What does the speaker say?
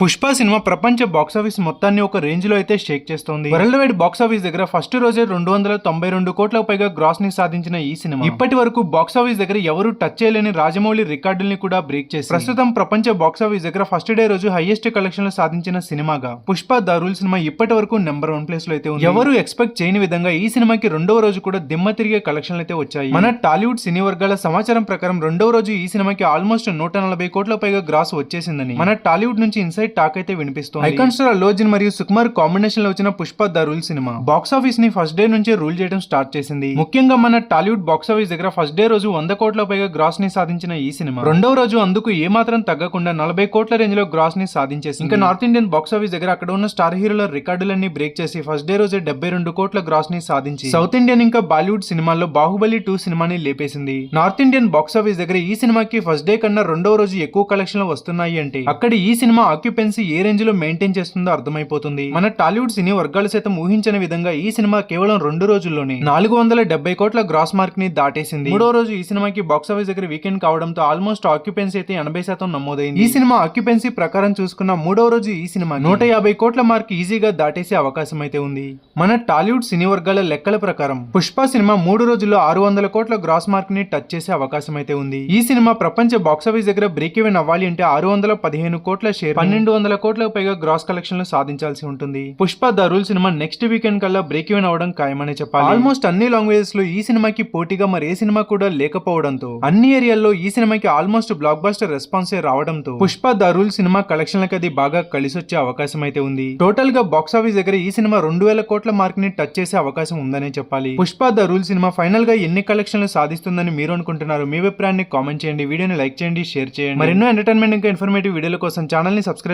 Pushpa cinema ప్రపంచ box office మొత్తాన్ని ఒక రేంజ్లో అయితే షేక్ చేస్తోంది. వరల్డ్ వైడ్ బాక్సాఫీస్ దగ్గర ఫస్ట్ రోజే రెండు వందల తొంభై రెండు కోట్ల పైగా గ్రాస్ని సాధించిన ఈ సినిమా. ఇప్పటి వరకు బాక్సాఫీస్ దగ్గర ఎవరు టచ్ చేయలేని రాజమౌళి రికార్డుల్ని కూడా బ్రేక్ చేసి ప్రస్తుతం ప్రపంచ బాక్సాఫీస్ దగ్గర ఫస్ట్ డే రోజు హైయెస్ట్ కలెక్షన్లు సాధించిన సినిమాగా పుష్ప దారుల్ సినిమా ఇప్పటి వరకు నెంబర్ వన్ ప్లేస్లో అయితే ఉంది. ఎవరు ఎక్స్పెక్ట్ చేయని విధంగా ఈ సినిమాకి రెండవ రోజు కూడా దిమ్మ తిరిగే కలెక్షన్లు అయితే వచ్చాయి. మన టాలీవుడ్ సినీ వర్గాల సమాచారం ప్రకారం రెండవ రోజు ఈ సినిమాకి ఆల్మోస్ట్ నూట నలభై కోట్ల పైగా గ్రాస్ వచ్చేసిందని మన టాలీవుడ్ నుంచి ఇన్సైడ్ టాక్ అయితే వినిపిస్తుంది. ఐకాన్ స్టార్ అల్లు అర్జున్ మరియు సుకుమార్ కాంబినేషన్లో వచ్చిన పుష్ప ద రూల్ సినిమా. బాక్స్ ఆఫీస్ని ఫస్ట్ డే నుంచే రూల్ చేయడం స్టార్ట్ చేసింది. ముఖ్యంగా మన టాలీవుడ్ బాక్స్ ఆఫీస్ దగ్గర ఫస్ట్ డే రోజు వంద కోట్ల పైగా గ్రాస్ని సాధించిన ఈ సినిమా. రెండవ రోజు అందుకు ఏ మాత్రం తగ్గకుండా నలభై కోట్ల రేంజ్లో గ్రాస్ని సాధించేసి ఇంకా నార్త్ ఇండియన్ బాక్స్ ఆఫీస్ దగ్గర అక్కడ ఉన్న స్టార్ హీరోల రికార్డులన్నీ బ్రేక్ చేసి ఫస్ట్ డే రోజే డెబ్బై రెండు కోట్ల గ్రాస్ని సాధించి సౌత్ ఇండియన్ ఇంకా బాలీవుడ్ సినిమాల్లో బాహుబలి టూ సినిమాని లేపేసింది. నార్త్ ఇండియన్ బాక్స్ ఆఫీస్ దగ్గర ఈ సినిమాకి ఫస్ట్ డే కన్నా రెండవ రోజు ఎక్కువ కలెక్షన్లు వస్తున్నాయి అంటే అక్కడ ఈ సినిమా ఆక్యుపెన్సీ ఏ రేంజ్లో మెయింటైన్ చేస్తుందో అర్థమైపోతుంది. మన టాలీవుడ్ సినీ వర్గాలు సైతం ఊహించని విధంగా ఈ సినిమా కేవలం రెండు రోజుల్లోనే నాలుగు వందల డెబ్బై కోట్ల గ్రాస్ మార్క్ని దాటేసింది. మూడో రోజు ఈ సినిమాకి బాక్స్ ఆఫీస్ దగ్గర వీకెండ్ కావడంతో ఆల్మోస్ట్ ఆక్యుపెన్సీ అయితే ఎనభై శాతం నమోదైంది. ఈ సినిమా ఆక్యుపెన్సీ ప్రకారం చూసుకున్న మూడో రోజు ఈ సినిమా నూట యాభై కోట్ల మార్క్ ఈజీగా దాటేసే అవకాశం అయితే ఉంది. మన టాలీవుడ్ సినీ వర్గాల లెక్కల ప్రకారం పుష్ప సినిమా మూడు రోజుల్లో ఆరు వందల కోట్ల గ్రాస్ మార్క్ని టచ్ చేసే అవకాశం అయితే ఉంది. ఈ సినిమా ప్రపంచ బాక్స్ ఆఫీస్ దగ్గర బ్రేక్ ఈవెన్ అవ్వాలి అంటే ఆరు వందల పదిహేను కోట్ల షేర్ పన్నెండు రెండు వందల కోట్లకు పైగా గ్రాస్ కలెక్షన్లు సాధించాల్సి ఉంటుంది. పుష్ప ద రూల్ సినిమా నెక్స్ట్ వీకెండ్ కల్లా బ్రేక్ ఈవెన్ అవడం ఖాయమని చెప్పాలి. ఆల్మోస్ట్ అన్ని లాంగ్వేజెస్లో ఈ సినిమాకి పోటీగా మరి ఏ సినిమా కూడా లేకపోవడంతో అన్ని ఏరియాల్లో ఈ సినిమాకి ఆల్మోస్ట్ బ్లాక్ బస్టర్ రెస్పాన్సే రావడంతో పుష్ప ద రూల్ సినిమా కలెక్షన్లకు అది బాగా కలిసొచ్చే అవకాశం అయితే ఉంది. టోటల్గా బాక్స్ ఆఫీస్ దగ్గర ఈ సినిమా రెండు వేల కోట్ల మార్క్ని టచ్ చేసే అవకాశం ఉందనే చెప్పాలి. పుష్ప ద రూల్ సినిమా ఫైనల్గా ఎన్ని కలెక్షన్లు సాధిస్తుందని మీరు అనుకుంటున్నారు? మీ అభిప్రాయాన్ని కామెంట్ చేయండి. వీడియోని లైక్ చేయండి షేర్ చేయండి. మరెన్నో ఎంటర్టైన్మెంట్ ఇంకా ఇన్ఫర్మేటివ్ వీడియోల కోసం ఛానల్ని